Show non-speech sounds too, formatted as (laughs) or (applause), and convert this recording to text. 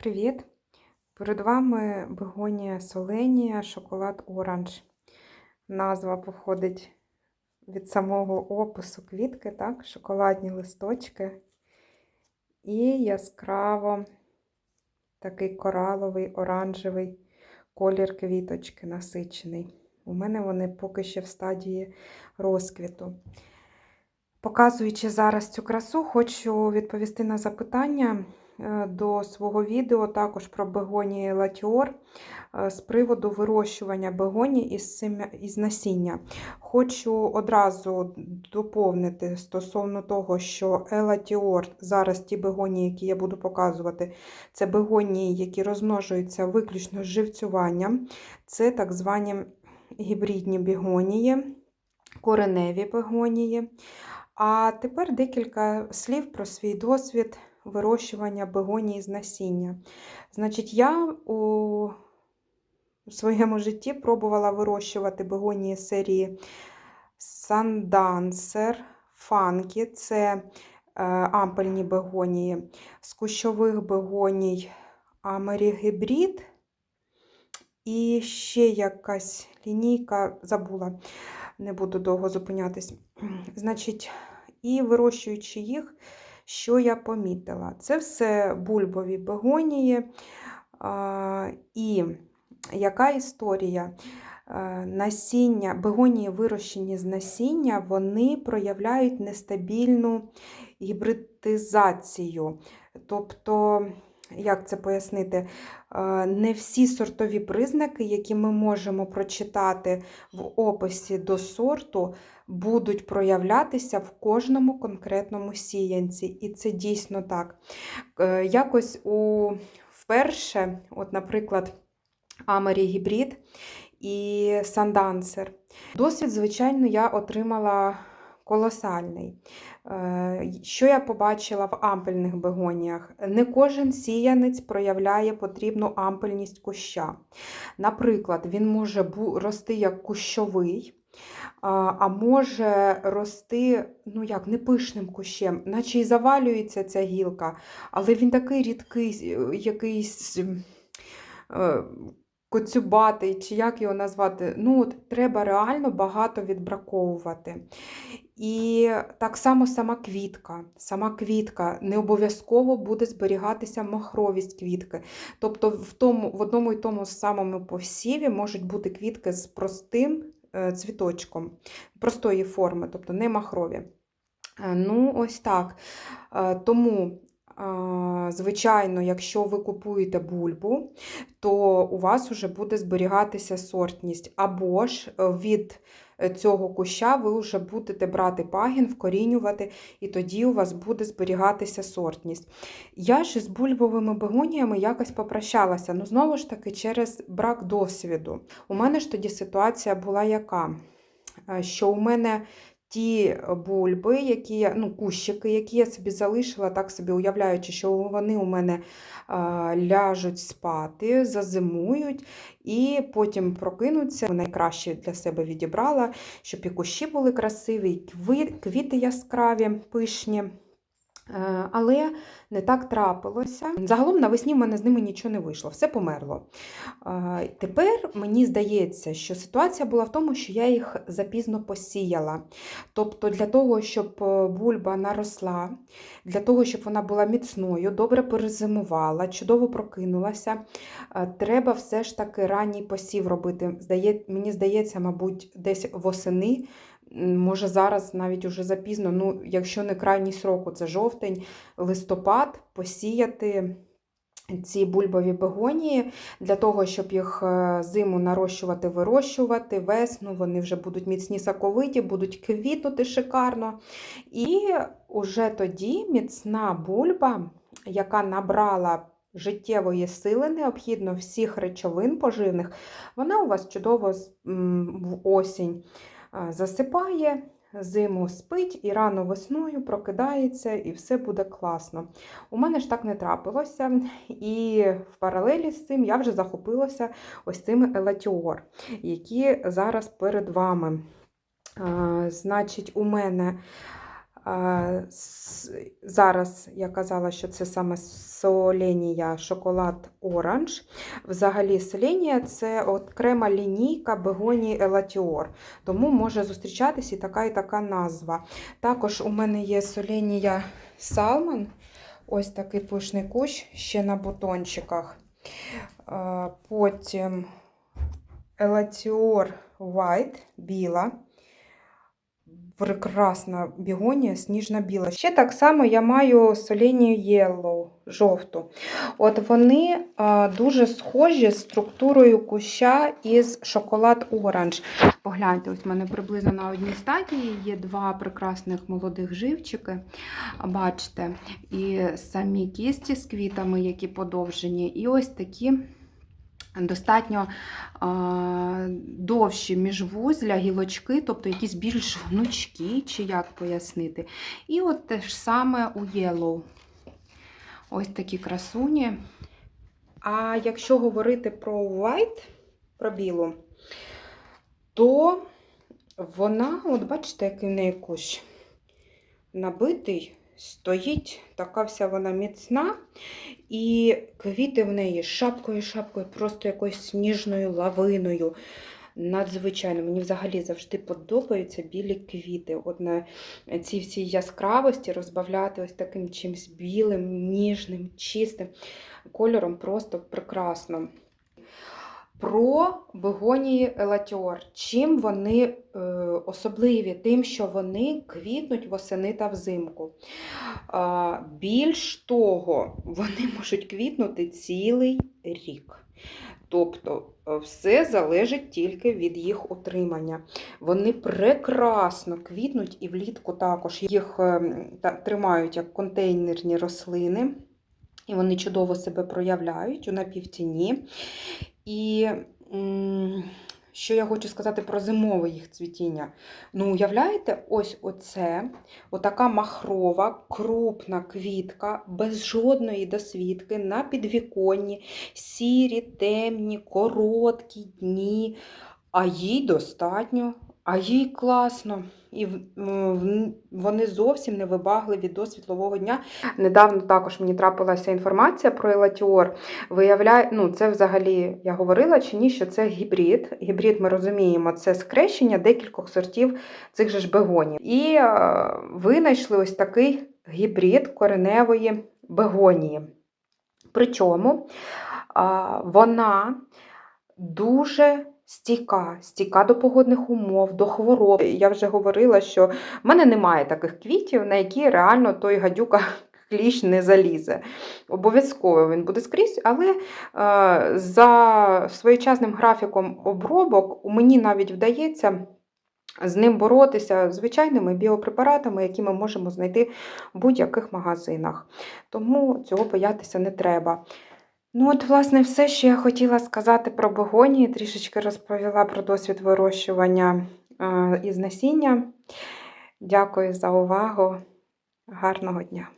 Привіт! Перед вами бегонія Соленія, шоколад оранж. Назва походить від самого опису квітки, так? шоколадні листочки. І яскраво такий кораловий, оранжевий колір квіточки насичений. У мене вони поки ще в стадії розквіту. Показуючи зараз цю красу, хочу відповісти на запитання до свого відео також про бегонії латіор е, з приводу вирощування бегоній із, із насіння. Хочу одразу доповнити стосовно того, що елатіор, зараз ті бегонії, які я буду показувати, це бегонії, які розмножуються виключно з живцюванням. Це так звані гібридні бегонії, кореневі бегонії. А тепер декілька слів про свій досвід вирощування бегонії з насіння. Значить, я у своєму житті пробувала вирощувати бегонії серії Sandancer, Funky, це е, ампельні бегонії, з кущових бегоній Амері Гібрид. І ще якась лінійка забула, не буду довго зупинятись. Значить, і вирощуючи їх, що я помітила? Це все бульбові бегонії. І яка історія? Насіння, бегонії, вирощені з насіння, вони проявляють нестабільну гібридизацію. Тобто, як це пояснити, не всі сортові признаки, які ми можемо прочитати в описі до сорту, будуть проявлятися в кожному конкретному сіянці. І це дійсно так. Е, якось у вперше, от, наприклад, Амері Гібрид і Сандансер. Досвід, звичайно, я отримала колосальний. Е, що я побачила в ампельних бегоніях? Не кожен сіянець проявляє потрібну ампельність куща. Наприклад, він може рости як кущовий, а може рости, ну як, не пишним кущем, наче й завалюється ця гілка, але він такий рідкий, якийсь е, коцюбатий, чи як його назвати. Ну, от Треба реально багато відбраковувати. І так само сама квітка. Сама квітка не обов'язково буде зберігатися махровість квітки. Тобто в тому, в одному і тому самому посіві можуть бути квітки з простим Е, цвіточком простої форми, тобто не махрові. Е, ну, ось так. Е, тому, звичайно, якщо ви купуєте бульбу, то у вас вже буде зберігатися сортність, або ж від цього куща ви вже будете брати пагін, вкорінювати, і тоді у вас буде зберігатися сортність. Я ж з бульбовими бегоніями якось попрощалася, ну знову ж таки, через брак досвіду. У мене ж тоді ситуація була яка? Що у мене ті бульби, які я, ну, кущики, які я собі залишила, так собі уявляючи, що вони у мене а, ляжуть спати, зазимують, і потім прокинуться. Найкраще для себе відібрала, щоб і кущі були красиві, і квіти яскраві, пишні. Е, але не так трапилося. Загалом навесні в мене з ними нічого не вийшло, все померло. Е, тепер мені здається, що ситуація була в тому, що я їх запізно посіяла. Тобто, для того, щоб е, бульба наросла, для того, щоб вона була міцною, добре перезимувала, чудово прокинулася, треба все ж таки ранній посів робити. Мені здається, мабуть, десь восени. Може, зараз навіть уже запізно, ну, якщо не крайній сроку, це жовтень, листопад, посіяти ці бульбові бегонії для того, щоб їх е, зиму нарощувати, вирощувати, весну, вони вже будуть міцні соковиті, будуть квітнути шикарно. І уже тоді міцна бульба, яка набрала життєвої сили, необхідно всіх речовин поживних, вона у вас чудово в осінь засипає, зиму спить і рано весною прокидається, і все буде класно. У мене ж так не трапилося. І в паралелі з цим я вже захопилася ось цими елатіор, які зараз перед вами. Значить, у мене Зараз я казала, що це саме соленія шоколад оранж. Взагалі, соленія це окрема лінійка бегонії Елатіор, тому може зустрічатись і така, і така назва. Також у мене є соленія салмон. Ось такий пишний кущ ще на бутончиках. Потім Елатіор White біла. Прекрасна бігонія, сніжна-біла. Ще так само я маю соленію Yellow, жовту. От вони дуже схожі з структурою куща із шоколад оранж. Погляньте, ось в мене приблизно на одній стадії є два прекрасних молодих живчики. Бачите, і самі кісті з квітами, які подовжені, і ось такі. Достатньо довші міжвузля, гілочки, тобто якісь більш гнучкі, чи як пояснити. І от те ж саме у Yellow. Ось такі красуні. А якщо говорити про White, про білу, то вона, от бачите, який в неї кущ набитий, стоїть, така вся вона міцна. І квіти в неї шапкою-шапкою, просто якоюсь сніжною лавиною. Надзвичайно, мені взагалі завжди подобаються білі квіти. От на цій всій яскравості розбавляти ось таким чимось білим, ніжним, чистим кольором просто прекрасно. Про бегонії Елатіор. Чим вони е, особливі? Тим, що вони квітнуть восени та взимку. Більш того, вони можуть квітнути цілий рік. Тобто е, все залежить тільки від їх утримання. Вони прекрасно квітнуть і влітку також їх е, тримають як контейнерні рослини, і вони чудово себе проявляють у напівтіні. І що я хочу сказати про зимове їх цвітіння. Ну, уявляєте, ось оце, отака махрова, крупна квітка, без жодної досвідки, на підвіконні, сірі, темні, короткі дні, а їй достатньо, а їй класно. І вони зовсім не вибагливі до світлового дня. Недавно також мені трапилася інформація про елатіор. Виявляє, ну це взагалі я говорила чи ні, що це гібрид. Гібрид, ми розуміємо, це скрещення декількох сортів цих же ж бегонів. І е, винайшли ось такий гібрид кореневої бегонії. Причому а, вона дуже стійка, стійка до погодних умов, до хвороб. Я вже говорила, що в мене немає таких квітів, на які реально той гадюка (laughs) кліщ не залізе. Обов'язково він буде скрізь, але е, за своєчасним графіком обробок мені навіть вдається. З ним боротися звичайними біопрепаратами, які ми можемо знайти в будь-яких магазинах. Тому цього боятися не треба. Ну, от, власне, все, що я хотіла сказати про богонії, трішечки розповіла про досвід вирощування е, із насіння. Дякую за увагу. Гарного дня!